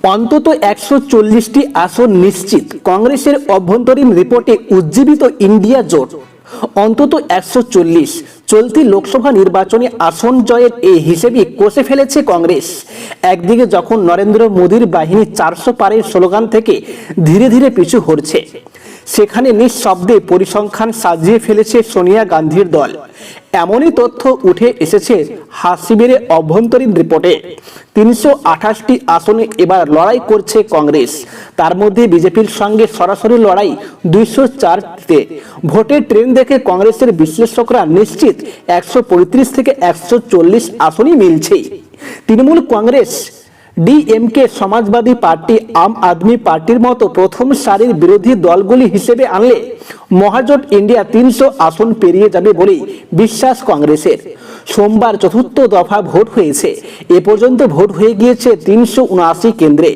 অন্তত একশো চল্লিশটি আসন নিশ্চিত। কংগ্রেসের অভ্যন্তরীণ রিপোর্টে উজ্জীবিত ইন্ডিয়া জোট। অন্তত একশো চল্লিশ। চলতি লোকসভা নির্বাচনে আসন জয়ের এই হিসেবে কষে ফেলেছে কংগ্রেস। একদিকে যখন নরেন্দ্র মোদীর বাহিনী চারশো পারের স্লোগান থেকে ধীরে ধীরে পিছু হচ্ছে সেখানে নিঃশব্দে পরিসংখ্যান সাজিয়ে ফেলেছে সোনিয়া গান্ধীর দল। এমনই তথ্য উঠে এসেছে হাসিবের অভ্যন্তরীণ রিপোর্টে। তিনশো আঠাশটি আসনে এবার লড়াই করছে কংগ্রেস। তার মধ্যে বিজেপির সঙ্গে সরাসরি লড়াই দুইশো চারটিতে। ভোটের ট্রেন দেখে কংগ্রেসের বিশ্লেষকরা নিশ্চিত একশো পঁয়ত্রিশ থেকে একশো চল্লিশ আসনই মিলছে। তৃণমূল কংগ্রেস, ডিএমকে সমাজবাদী পার্টি, আম আদমি পার্টির মতো প্রথম সারির বিরোধী দলগুলি হিসেবে আনলে মহাজোট ইন্ডিয়া তিনশো আসন পেরিয়ে যাবে বলেই বিশ্বাস কংগ্রেসের। সোমবার চতুর্থ দফা ভোট হয়েছে। এ পর্যন্ত ভোট হয়ে গিয়েছে তিনশো উনআশি কেন্দ্রে।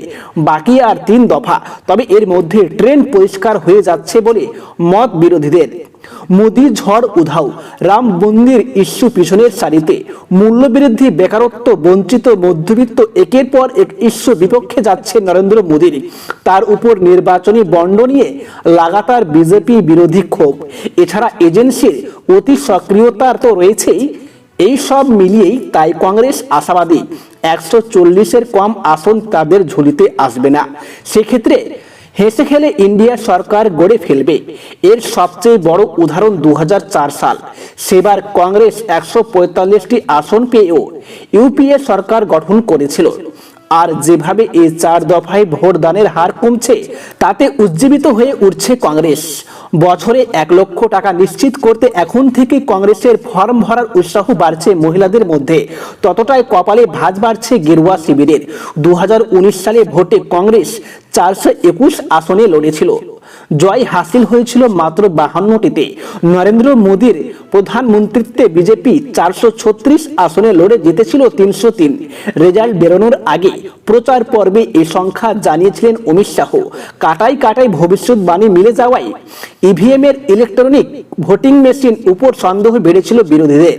বাকি আর তিন দফা। তবে এর মধ্যে ট্রেন পরিষ্কার হয়ে যাচ্ছে বলে মত বিরোধীদের মোদি ঝড় উধাও। রাম মন্দির ইস্যু পিছনের সারিতে। মূল্যবৃদ্ধি, বেকারত্ব, বঞ্চিত, মধ্যবিত্ত, একের পর এক ইস্যু বিপক্ষে যাচ্ছে নরেন্দ্র মোদীর তার উপর নির্বাচনী বন্ড নিয়ে লাগাতার বিজেপি বিরোধী ক্ষোভ। এছাড়া এজেন্সির অতি সক্রিয়তা তো রয়েছেই। এই সব মিলিয়েই তাই কংগ্রেস আশাবাদী। একশো চল্লিশের কম আসন তাদের ঝুলিতে আসবে না। সেক্ষেত্রে হেসে খেলে ইন্ডিয়া সরকার গড়ে ফেলবে। এর সবচেয়ে বড় উদাহরণ দু হাজার চার সাল। সেবার কংগ্রেস একশো পঁয়তাল্লিশটি আসন পেয়েও ইউপিএ সরকার গঠন করেছিল। আর যেভাবে এই চার দফায় ভোটদানের হার কমছে, তাতে উজ্জীবিত হয়ে উঠছে কংগ্রেস। বছরে এক লক্ষ টাকা নিশ্চিত করতে এখন থেকে কংগ্রেসের ফর্ম ভরার উৎসাহ বাড়ছে মহিলাদের মধ্যে। ততটাই কপালে ভাঁজ বাড়ছে গেরুয়া শিবিরের। দু হাজার উনিশ সালে ভোটে কংগ্রেস চারশো একুশ আসনে লড়েছিল। জয় হাসিল হয়েছিল মাত্র বাহান্নটিতে। নরেন্দ্র মোদীর প্রধানমন্ত্রীত্বে বিজেপি চারশো ছত্রিশ আসনে লড়ে জিতেছিল তিনশো তিন। রেজাল্ট বেরোনোর আগে প্রচার পর্বে এই সংখ্যা জানিয়েছিলেন অমিত শাহ। কাটাই কাটাই ভবিষ্যৎবাণী মিলে যাওয়ায় ইভিএম এর ইলেকট্রনিক ভোটিং মেশিন উপর সন্দেহ বেড়েছিল বিরোধীদের।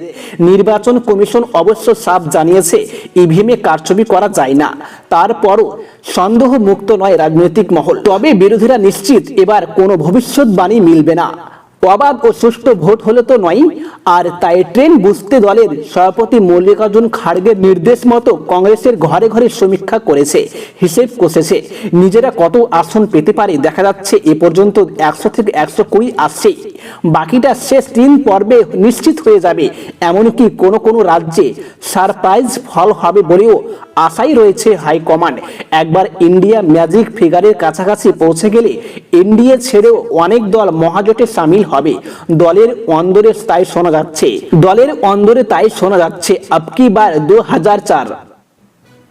নির্বাচন কমিশন অবশ্য সাফ জানিয়েছে ইভিএম এ কারচুপি করা যায় না। তারপরও সন্দেহ মুক্ত নয় রাজনৈতিক মহল। তবে বিরোধীরা নিশ্চিত এবার কোনো ভবিষ্যৎবাণী মিলবে না। অবাধ ও সুষ্ঠু ভোট হলে তো নয়। আর তাই ট্রেন বুঝতে দলের সভাপতি মল্লিকার্জুন খাড়গের নির্দেশ মতো কংগ্রেসের ঘরে ঘরে সমীক্ষা করেছে, হিসেব কষেছে। নিজেরা কত আসন পেতে পারে দেখা যাচ্ছে এ পর্যন্ত একশো থেকে একশো কুড়ি আসছে। বাকিটা শেষ তিন পর্বে নিশ্চিত হয়ে যাবে, এমনকি কোনো কোনো রাজ্যে সারপ্রাইজ ফল হবে বলেও আশাই রয়েছে হাইকমান্ড। একবার ইন্ডিয়া ম্যাজিক ফিগারের কাছাকাছি পৌঁছে গেলে ইন্ডিয়া ছেড়েও অনেক দল মহাজোটে সামিল হবে। দলের অন্দরে তাই শোনা যাচ্ছে। দলের অন্দরে তাই শোনা যাচ্ছে। আপকি বার দু হাজার চার।